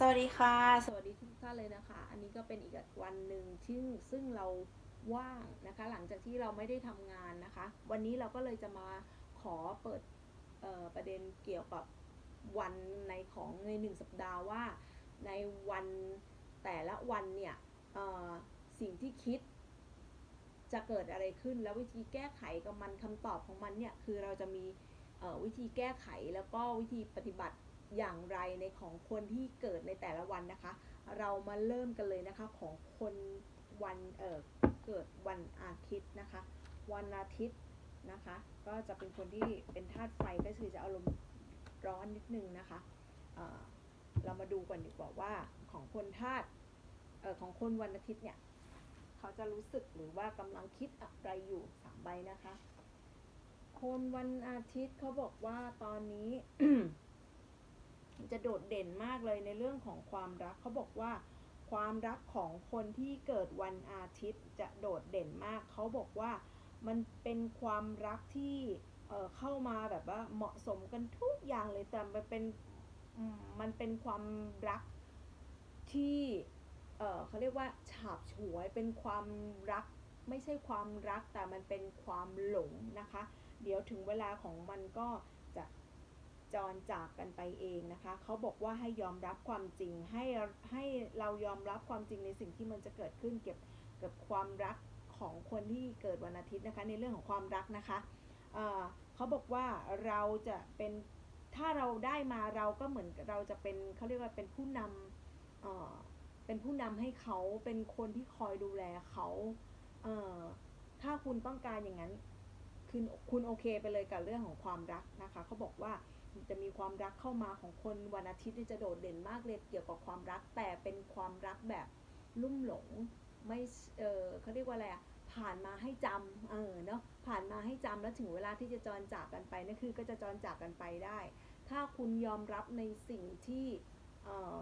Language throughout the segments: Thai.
สวัสดีค่ะ สวัสดีทุกท่านเลยนะคะ อันนี้ก็เป็นอีกวันหนึ่งที่ซึ่งเราว่างนะคะ หลังจากที่เราไม่ได้ทำงานนะคะ วันนี้เราก็เลยจะมาขอเปิดประเด็นเกี่ยวกับวันในของในหนึ่งสัปดาห์ว่า ในวันแต่ละวันเนี่ยสิ่งที่คิดจะเกิดอะไรขึ้นแล้ววิธีแก้ไขกับมันคำตอบของมันเนี่ยคือเราจะมีวิธีแก้ไขแล้วก็วิธีปฏิบัติ อย่างไรในของคนที่เกิดในแต่ละวันนะคะ เรามาเริ่มกันเลยนะคะของคนวันเอ่อเกิดวันอาทิตย์นะคะ วันอาทิตย์นะคะ ก็จะเป็นคนที่เป็นธาตุไฟก็คือจะอารมณ์ร้อนนิดนึงนะคะเออเรามาดูก่อนดีกว่าว่าของคนธาตุเอ่อของคนวันอาทิตย์เนี่ยเขาจะรู้สึกหรือว่ากำลังคิดอะไรอยู่สามใบนะคะ คนวันอาทิตย์เขาบอกว่าตอนนี้ จะโดดเด่นมากเลยในเรื่องของความรักเขาบอกว่า ความรักของคนที่เกิดวันอาทิตย์จะโดดเด่นมากเขาบอกว่ามันเป็นความรักที่เเข้ามาแบบว่าเหมาะสมกันทุกอย่างเลยแต่มันเป็นมันเป็นความรักที่เเขาเรียกว่าฉาบฉวยเป็นความรักไม่ใช่ความรักแต่มันเป็นความหลงนะคะ เดี๋ยวถึงเวลาของมันก็จะ จรจากกันไปเองนะคะ เขาบอกว่าให้ยอมรับความจริง ให้ให้เรายอมรับความจริงในสิ่งที่มันจะเกิดขึ้นเกี่ยวกับความรักของคนที่เกิดวันอาทิตย์นะคะ ในเรื่องของความรักนะคะเเขาบอกว่าเราจะเป็นถ้าเราได้มาเราก็เหมือนเราจะเป็นเขาเรียกว่าเป็นผู้นำเเป็นผู้นำให้เขาเป็นคนที่คอยดูแลเขาเถ้าคุณต้องการอย่างนั้นคุณคุณโอเคไปเลยกับเรื่องของความรักนะคะ เขาบอกว่า จะมีความรักเข้ามาของคนวันอาทิตย์นี่จะโดดเด่นมากเลยเกี่ยวกับความรักแต่เป็นความรักแบบลุ่มหลงไม่เออเขาเรียกว่าอะไรอะผ่านมาให้จำเออเนาะผ่านมาให้จำแล้วถึงเวลาที่จะจรจากกันไปนั่นคือก็จะจรจากกันไปได้ ถ้าคุณยอมรับในสิ่งที่เออ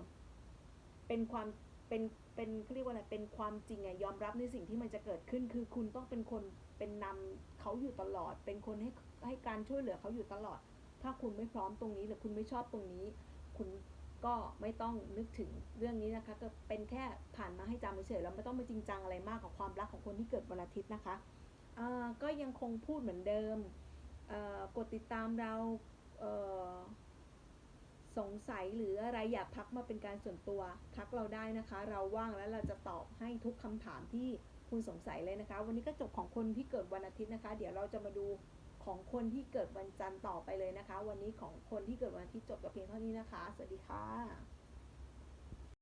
เป็นความเป็นเป็นเขาเรียกว่าอะไรเป็นความจริงอะยอมรับในสิ่งที่มันจะเกิดขึ้น คือคุณต้องเป็นคนเป็นนำเขาอยู่ตลอด เป็นคนให้ให้การช่วยเหลือเขาอยู่ตลอด ถ้าคุณไม่พร้อมตรงนี้หรือคุณไม่ชอบตรงนี้ คุณก็ไม่ต้องนึกถึงเรื่องนี้นะคะ ก็เป็นแค่ผ่านมาให้จำเฉยๆแล้วไม่ต้องไปจริงจังอะไรมากกับความรักของคนที่เกิดวันอาทิตย์นะคะก็ยังคงพูดเหมือนเดิมกดติดตามเราเสงสัยหรืออะไรอยากทักมาเป็นการส่วนตัว ทักเราได้นะคะ เราว่างแล้วเราจะตอบให้ทุกคำถามที่คุณสงสัยเลยนะคะ วันนี้ก็จบของคนที่เกิดวันอาทิตย์นะคะ เดี๋ยวเราจะมาดู ของคนที่เกิดวันจันทร์ต่อไปเลยนะคะ วันนี้ของคนที่เกิดวันอาทิตย์จบกับเพียงเท่านี้นะคะ สวัสดีค่ะ